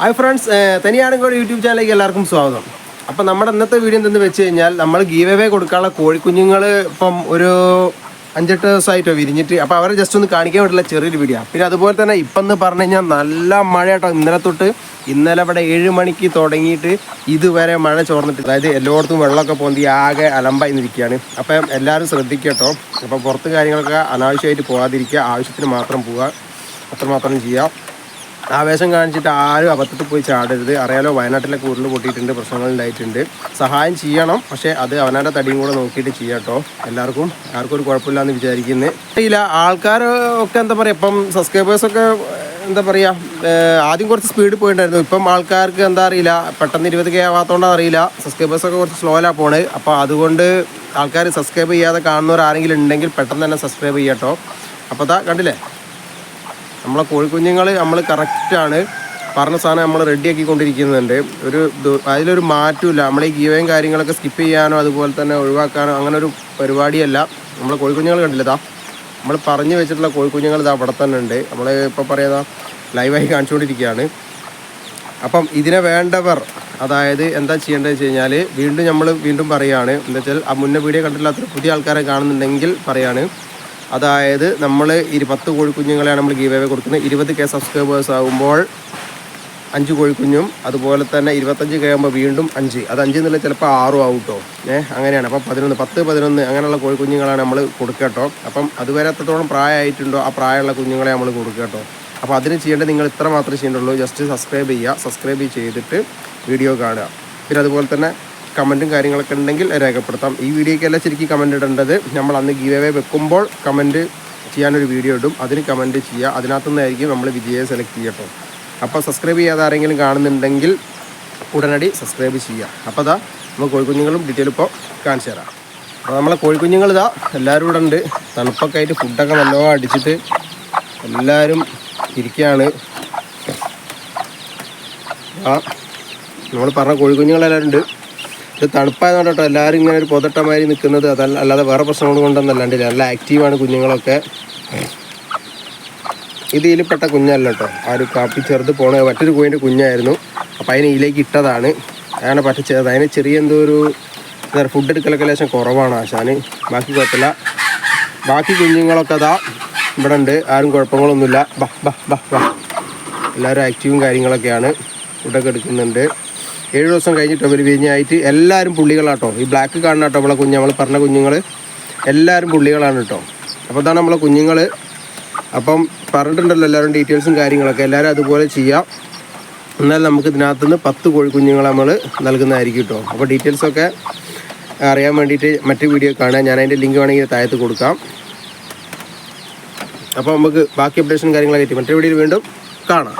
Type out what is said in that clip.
Hi friends തനിയാണെങ്കിൽ YouTube ചാനലിലേക്ക് എല്ലാവർക്കും സ്വാഗതം. അപ്പം നമ്മുടെ ഇന്നത്തെ വീഡിയോ എന്തെന്ന് വെച്ച് കഴിഞ്ഞാൽ നമ്മൾ ഗീവ് അവേ കൊടുക്കാനുള്ള കോഴിക്കുഞ്ഞുങ്ങൾ ഇപ്പം ഒരു അഞ്ചെട്ട് ദിവസമായിട്ടോ വിരിഞ്ഞിട്ട് അപ്പോൾ അവരെ ജസ്റ്റ് ഒന്ന് കാണിക്കാൻ വേണ്ടിയുള്ള ചെറിയൊരു വീഡിയോ പിന്നെ അതുപോലെ തന്നെ ഇപ്പം എന്ന് പറഞ്ഞു കഴിഞ്ഞാൽ നല്ല മഴ കേട്ടോ ഇന്നലെ തൊട്ട്. ഇന്നലെ ഇവിടെ ഏഴ് മണിക്ക് തുടങ്ങിയിട്ട് ഇതുവരെ മഴ ചോർന്നിട്ട് അതായത് എല്ലായിടത്തും വെള്ളമൊക്കെ പൊന്തി ആകെ അലമ്പായി നിൽക്കുകയാണ് അപ്പം എല്ലാവരും ശ്രദ്ധിക്കട്ടോ. കേട്ടോ അപ്പോൾ പുറത്ത് കാര്യങ്ങളൊക്കെ അനാവശ്യമായിട്ട് പോകാതിരിക്കുക ആവശ്യത്തിന് മാത്രം പോവുക അത്രമാത്രം ചെയ്യാം. ആവേശം കാണിച്ചിട്ട് ആരും അബദ്ധത്തിൽ പോയി ചാടരുത്. അറിയാലോ വയനാട്ടിലെ കൂടുതൽ പൊട്ടിയിട്ടുണ്ട് പ്രശ്നങ്ങൾ ഉണ്ടായിട്ടുണ്ട്. സഹായം ചെയ്യണം പക്ഷേ അത് അവനാന്റെ തടിയും കൂടെ നോക്കിയിട്ട് ചെയ്യാട്ടോ എല്ലാവർക്കും ആർക്കും ഒരു കുഴപ്പമില്ല എന്ന് വിചാരിക്കുന്നത് അറിയില്ല ആൾക്കാർ ഒക്കെ എന്താ പറയുക ഇപ്പം സബ്സ്ക്രൈബേഴ്സൊക്കെ എന്താ പറയുക ആദ്യം കുറച്ച് സ്പീഡിൽ പോയിട്ടുണ്ടായിരുന്നു ഇപ്പം ആൾക്കാർക്ക് എന്താ അറിയില്ല പെട്ടെന്ന് ഇരുപത് കെ ആവാത്തതുകൊണ്ടാണ് അറിയില്ല. സബ്സ്ക്രൈബേഴ്സൊക്കെ കുറച്ച് സ്ലോയിലാണ് പോണത് അപ്പോൾ അതുകൊണ്ട് ആൾക്കാർ സബ്സ്ക്രൈബ് ചെയ്യാതെ കാണുന്നവർ ആരെങ്കിലും ഉണ്ടെങ്കിൽ പെട്ടെന്ന് തന്നെ സബ്സ്ക്രൈബ് ചെയ്യാട്ടോ അപ്പോൾ അതാ കണ്ടില്ലേ നമ്മളെ കോഴിക്കുഞ്ഞുങ്ങൾ നമ്മൾ കറക്റ്റാണ് പറഞ്ഞ സാധനം നമ്മൾ റെഡിയാക്കി കൊണ്ടിരിക്കുന്നുണ്ട് ഒരു അതിലൊരു മാറ്റമില്ല നമ്മളെ ഈ ഗീവയും കാര്യങ്ങളൊക്കെ സ്കിപ്പ് ചെയ്യാനോ അതുപോലെ തന്നെ ഒഴിവാക്കാനോ അങ്ങനെ ഒരു പരിപാടിയല്ല. നമ്മളെ കോഴിക്കുഞ്ഞുങ്ങൾ കണ്ടില്ലതാ നമ്മൾ പറഞ്ഞു വെച്ചിട്ടുള്ള കോഴിക്കുഞ്ഞുങ്ങൾ ഇതാ അവിടെ തന്നെ ഉണ്ട്. നമ്മൾ ഇപ്പോൾ പറയുന്ന ലൈവായി കാണിച്ചുകൊണ്ടിരിക്കുകയാണ് അപ്പം ഇതിനെ വേണ്ടവർ അതായത് എന്താ ചെയ്യേണ്ടത് വെച്ച് കഴിഞ്ഞാൽ വീണ്ടും നമ്മൾ വീണ്ടും പറയുകയാണ് എന്താ വെച്ചാൽ ആ മുന്നേ വീഡിയോ കണ്ടിട്ടില്ലാത്ത പുതിയ ആൾക്കാരെ കാണുന്നുണ്ടെങ്കിൽ പറയാണ്. അതായത് നമ്മൾ ഇരു പത്ത് കോഴിക്കുഞ്ഞുങ്ങളെയാണ് നമ്മൾ ഗീവ് കൊടുക്കുന്നത്. ഇരുപത് കെ സബ്സ്ക്രൈബേഴ്സ് ആകുമ്പോൾ അഞ്ച് കോഴിക്കുഞ്ഞും അതുപോലെ തന്നെ ഇരുപത്തഞ്ച് കെ ആകുമ്പോൾ വീണ്ടും അഞ്ച്. അത് അഞ്ച് എന്നുള്ള ചിലപ്പോൾ ആറും ആവും കേട്ടോ ഏഹ് അങ്ങനെയാണ്. അപ്പം പതിനൊന്ന് പത്ത് പതിനൊന്ന് അങ്ങനെയുള്ള കോഴിക്കുഞ്ഞുങ്ങളാണ് നമ്മൾ കൊടുക്കുക കേട്ടോ അപ്പം അതുവരെ എത്രത്തോളം പ്രായമായിട്ടുണ്ടോ ആ പ്രായമുള്ള കുഞ്ഞുങ്ങളെ നമ്മൾ കൊടുക്കുക കേട്ടോ അപ്പോൾ അതിന് ചെയ്യേണ്ടത് നിങ്ങൾ ഇത്ര മാത്രമേ ചെയ്യേണ്ടുള്ളൂ. ജസ്റ്റ് സബ്സ്ക്രൈബ് ചെയ്യുക. സബ്സ്ക്രൈബ് ചെയ്തിട്ട് വീഡിയോ കാണുക. പിന്നെ അതുപോലെ തന്നെ കമന്റും കാര്യങ്ങളൊക്കെ ഉണ്ടെങ്കിൽ രേഖപ്പെടുത്താം. ഈ വീഡിയോയ്ക്കല്ല ശരിക്കും കമന്റ് ഇടേണ്ടത്. നമ്മൾ അന്ന് ഗീവ് അവേ വെക്കുമ്പോൾ കമന്റ് ചെയ്യാനൊരു വീഡിയോ ഇടും. അതിന് കമന്റ് ചെയ്യുക. അതിനകത്തുനിന്നായിരിക്കും നമ്മൾ വിജയെ സെലക്ട് ചെയ്യട്ടോ അപ്പോൾ സബ്സ്ക്രൈബ് ചെയ്യാതെ ആരെങ്കിലും കാണുന്നുണ്ടെങ്കിൽ ഉടനടി സബ്സ്ക്രൈബ് ചെയ്യുക. അപ്പോൾ അതാ നമ്മൾ കോഴിക്കുഞ്ഞുങ്ങളും ഡീറ്റെയിൽ ഇപ്പോൾ കാണിച്ചു തരാം. അപ്പോൾ നമ്മളെ കോഴിക്കുഞ്ഞുങ്ങൾ ഇതാ എല്ലാവരും ഇവിടെ ഉണ്ട്. തണുപ്പൊക്കെ ആയിട്ട് ഫുഡൊക്കെ നല്ലോണം അടിച്ചിട്ട് എല്ലാവരും ഇരിക്കുകയാണ്. ആ നമ്മൾ പറഞ്ഞ കോഴിക്കുഞ്ഞുങ്ങളെല്ലാവരും ഉണ്ട്. ഇത് തണുപ്പായതുകൊണ്ട് എല്ലാവരും ഇങ്ങനെ ഒരു പൊതട്ടമാതിരി നിൽക്കുന്നത് അതല്ല അല്ലാതെ വേറെ പ്രശ്നങ്ങൾ കൊണ്ടൊന്നല്ലാണ്ട് നല്ല ആക്റ്റീവാണ് കുഞ്ഞുങ്ങളൊക്കെ. ഇത് ഇതിൽപ്പെട്ട കുഞ്ഞല്ല കേട്ടോ. ആ ഒരു കാപ്പി ചെറുത് പോണ മറ്റൊരു കോയിന്റെ കുഞ്ഞായിരുന്നു. അപ്പോൾ അതിനെ ഇതിലേക്ക് ഇട്ടതാണ്. അങ്ങനെ പറ്റി ചെറുത് അതിന് ചെറിയ എന്തോ ഒരു ഫുഡ് എടുക്കലൊക്കെ ലേശം കുറവാണ് ആശാന്. ബാക്കി കുഴപ്പമില്ല. ബാക്കി കുഞ്ഞുങ്ങളൊക്കെ അതാ ഇവിടെ ഉണ്ട്. ആരും കുഴപ്പങ്ങളൊന്നുമില്ല. ബാ ബാ ബാ ബാ. എല്ലാവരും ആക്റ്റീവും കാര്യങ്ങളൊക്കെയാണ്. ഫുഡൊക്കെ എടുക്കുന്നുണ്ട്. ഏഴ് ദിവസം കഴിഞ്ഞിട്ട് ഒരു വിരിഞ്ഞായിട്ട് എല്ലാവരും പുള്ളികളാട്ടോ. ഈ ബ്ലാക്ക് കാണുന്ന കേട്ടോ നമ്മളെ കുഞ്ഞ് നമ്മൾ പറഞ്ഞ കുഞ്ഞുങ്ങൾ എല്ലാവരും പുള്ളികളാണ് കേട്ടോ. അപ്പോൾ ഇതാണ് നമ്മളെ കുഞ്ഞുങ്ങൾ അപ്പം പറഞ്ഞിട്ടുണ്ടല്ലോ എല്ലാവരും ഡീറ്റെയിൽസും കാര്യങ്ങളൊക്കെ. എല്ലാവരും അതുപോലെ ചെയ്യാം. എന്നാൽ നമുക്ക് ഇതിനകത്ത് നിന്ന് പത്ത് കോഴിക്കുഞ്ഞുങ്ങൾ നമ്മൾ നൽകുന്നതായിരിക്കും കേട്ടോ. അപ്പോൾ ഡീറ്റെയിൽസൊക്കെ അറിയാൻ വേണ്ടിയിട്ട് മറ്റു വീഡിയോ കാണാൻ ഞാൻ അതിന്റെ ലിങ്ക് വേണമെങ്കിൽ താഴത്ത് കൊടുക്കാം. അപ്പോൾ നമുക്ക് ബാക്കി അപ്ഡേഷൻ കാര്യങ്ങളൊക്കെ കിട്ടി. മറ്റേ വീഡിയോയിൽ വീണ്ടും കാണാം.